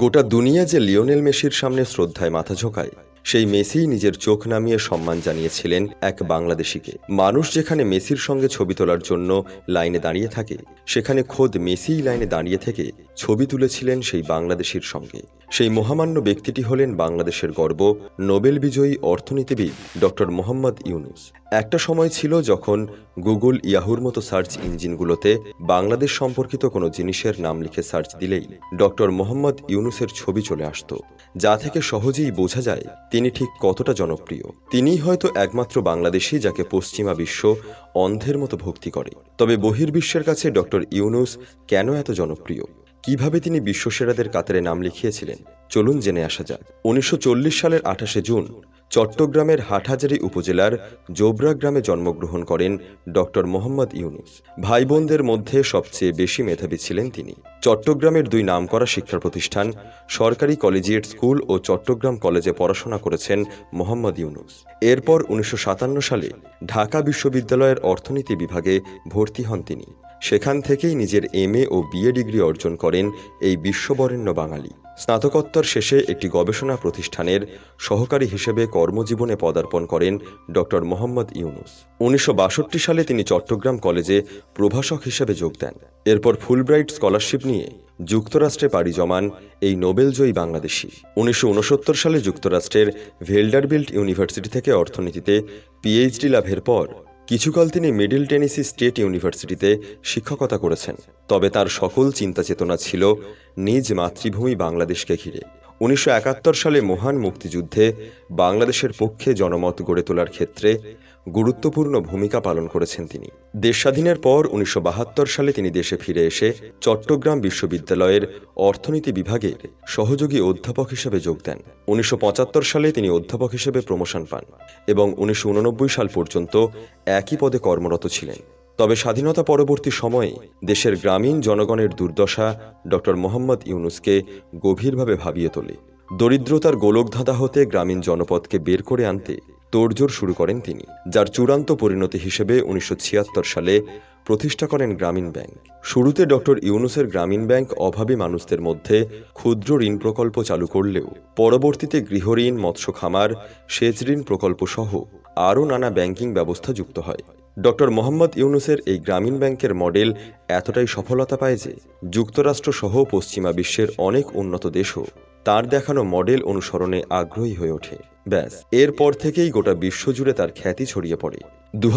গোটা দুনিয়া যে লিওনেল মেসির সামনে শ্রদ্ধায় মাথা ঝোঁকায়। সেই মেসিই নিজের চোখ নামিয়ে সম্মান জানিয়েছিলেন এক বাংলাদেশিকে। মানুষ যেখানে মেসির সঙ্গে ছবি তোলার জন্য লাইনে দাঁড়িয়ে থাকে, সেখানে খোদ মেসিই লাইনে দাঁড়িয়ে থেকে ছবি তুলেছিলেন সেই বাংলাদেশির সঙ্গে। সেই মহামান্য ব্যক্তিটি হলেন বাংলাদেশের গর্ব, নোবেল বিজয়ী অর্থনীতিবিদ ডক্টর মোহাম্মদ ইউনুস। একটা সময় ছিল যখন গুগল ইয়াহুর মতো সার্চ ইঞ্জিনগুলোতে বাংলাদেশ সম্পর্কিত কোনো জিনিসের নাম লিখে সার্চ দিলেই ডক্টর মোহাম্মদ ইউনুসের ছবি চলে আসতো, যা থেকে সহজেই বোঝা যায় তিনি ঠিক কতটা জনপ্রিয় তিনি হয়তো একমাত্র বাংলাদেশি যাকে পশ্চিমা বিশ্ব অন্ধের মতো ভক্তি করে। তবে বহির্বিশ্বের কাছে ডক্টর ইউনুস কেন এত জনপ্রিয়? কীভাবে তিনি বিশ্বসেরাদের কাতারে নাম লিখিয়েছিলেন? চলুন জেনে আসা যাক। উনিশশো চল্লিশ সালের আঠাশে জুন চট্টগ্রামের হাটহাজারী উপজেলার জোবরা গ্রামে জন্মগ্রহণ করেন ডক্টর মোহাম্মদ ইউনুস। ভাই বোনদের মধ্যে সবচেয়ে বেশি মেধাবী ছিলেন তিনি। চট্টগ্রামের দুই নামকরা শিক্ষা প্রতিষ্ঠান সরকারি কলেজিয়েট স্কুল ও চট্টগ্রাম কলেজে পড়াশোনা করেছেন মোহাম্মদ ইউনুস। এরপর উনিশশো সাতান্ন সালে ঢাকা বিশ্ববিদ্যালয়ের অর্থনীতি বিভাগে ভর্তি হন তিনি। সেখান থেকেই নিজের এমএ ও বিএ ডিগ্রি অর্জন করেন এই বিশ্ববরেণ্য বাঙালি। স্নাতকোত্তর শেষে একটি গবেষণা প্রতিষ্ঠানের সহকারী হিসেবে কর্মজীবনে পদার্পণ করেন ডক্টর মোহাম্মদ ইউনুস। উনিশশো বাষট্টি সালে তিনি চট্টগ্রাম কলেজে প্রভাষক হিসেবে যোগ দেন। এরপর ফুলব্রাইট স্কলারশিপ নিয়ে যুক্তরাষ্ট্রে পাড়ি জমান এই নোবেলজয়ী বাংলাদেশি। উনিশশো উনসত্তর সালে যুক্তরাষ্ট্রের ভেল্ডারবিল্ট ইউনিভার্সিটি থেকে অর্থনীতিতে পিএইচডি লাভের পর কিছুকাল তিনি মিডল টেনিসি স্টেট ইউনিভার্সিটিতে শিক্ষকতা করেছেন। তবে তার সকল চিন্তা চেতনা ছিল নিজ মাতৃভূমি বাংলাদেশকে ঘিরে। উনিশশো একাত্তর সালে মহান মুক্তিযুদ্ধে বাংলাদেশের পক্ষে জনমত গড়ে তোলার ক্ষেত্রে গুরুত্বপূর্ণ ভূমিকা পালন করেছেন তিনি। দেশ স্বাধীনের পর উনিশশো বাহাত্তর সালে তিনি দেশে ফিরে এসে চট্টগ্রাম বিশ্ববিদ্যালয়ের অর্থনীতি বিভাগের সহযোগী অধ্যাপক হিসেবে যোগ দেন। উনিশশো পঁচাত্তর সালে তিনি অধ্যাপক হিসেবে প্রমোশন পান এবং উনিশশো উননব্বই সাল পর্যন্ত একই পদে কর্মরত ছিলেন। তবে স্বাধীনতা পরবর্তী সময়ে দেশের গ্রামীণ জনগণের দুর্দশা ডক্টর মোহাম্মদ ইউনুসকে গভীরভাবে ভাবিয়ে তোলে। দরিদ্রতার গোলকধাঁধা হতে গ্রামীণ জনপদকে বের করে আনতে তোড়জোড় শুরু করেন তিনি, যার চূড়ান্ত পরিণতি হিসেবে উনিশশো ছিয়াত্তর সালে প্রতিষ্ঠা করেন গ্রামীণ ব্যাংক। শুরুতে ডক্টর ইউনুসের গ্রামীণ ব্যাংক অভাবী মানুষদের মধ্যে ক্ষুদ্র ঋণ প্রকল্প চালু করলেও পরবর্তীতে গৃহঋণ মৎস্য খামার, সেচ ঋণ প্রকল্প সহ আরও নানা ব্যাংকিং ব্যবস্থা যুক্ত হয়। ডক্টর মোহাম্মদ ইউনুসের এই গ্রামীণ ব্যাংকের মডেল এতটাই সফলতা পায় যে যুক্তরাষ্ট্র সহ পশ্চিমা বিশ্বের অনেক উন্নত দেশও তার দেখানো মডেল অনুসরণে আগ্রহী হয়ে ওঠে। ব্যাস, এরপর থেকেই গোটা বিশ্বজুড়ে তার খ্যাতি ছড়িয়ে পড়ে। দু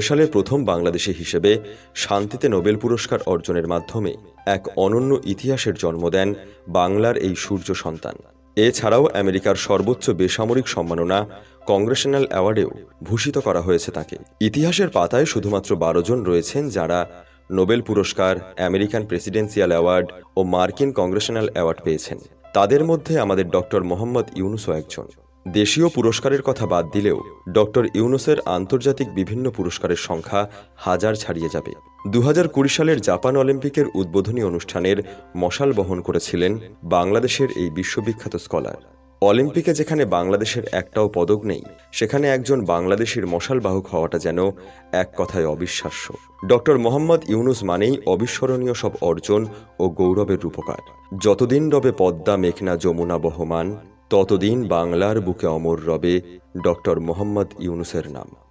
সালে প্রথম বাংলাদেশি হিসেবে শান্তিতে নোবেল পুরস্কার অর্জনের মাধ্যমে এক অনন্য ইতিহাসের জন্ম দেন বাংলার এই সূর্য সন্তান। এছাড়াও আমেরিকার সর্বোচ্চ বেসামরিক সম্মাননা কংগ্রেশনাল অ্যাওয়ার্ডেও ভূষিত করা হয়েছে তাকে। ইতিহাসের পাতায় শুধুমাত্র বারো জন রয়েছেন যারা নোবেল পুরস্কার, আমেরিকান প্রেসিডেন্সিয়াল অ্যাওয়ার্ড ও মার্কিন কংগ্রেশনাল অ্যাওয়ার্ড পেয়েছেন। তাদের মধ্যে আমাদের ডক্টর মোহাম্মদ ইউনুসও একজন। দেশীয় পুরস্কারের কথা বাদ দিলেও ডক্টর ইউনুসের আন্তর্জাতিক বিভিন্ন পুরস্কারের সংখ্যা হাজার ছাড়িয়ে যাবে। দু সালের জাপান অলিম্পিকের উদ্বোধনী অনুষ্ঠানের মশাল বহন করেছিলেন বাংলাদেশের এই বিশ্ববিখ্যাত স্কলার। অলিম্পিকে যেখানে বাংলাদেশের একটাও পদক নেই, সেখানে একজন বাংলাদেশের মশাল বাহক হওয়াটা যেন এক কথায় অবিশ্বাস্য। ডক্টর মোহাম্মদ ইউনুস মানেই অবিস্মরণীয় সব অর্জন ও গৌরবের রূপকার। যতদিন রবে পদ্মা, মেঘনা, যমুনা বহমান ততদিন বাংলার বুকে অমর রবে ডক্টর মোহাম্মদ ইউনুসের নাম।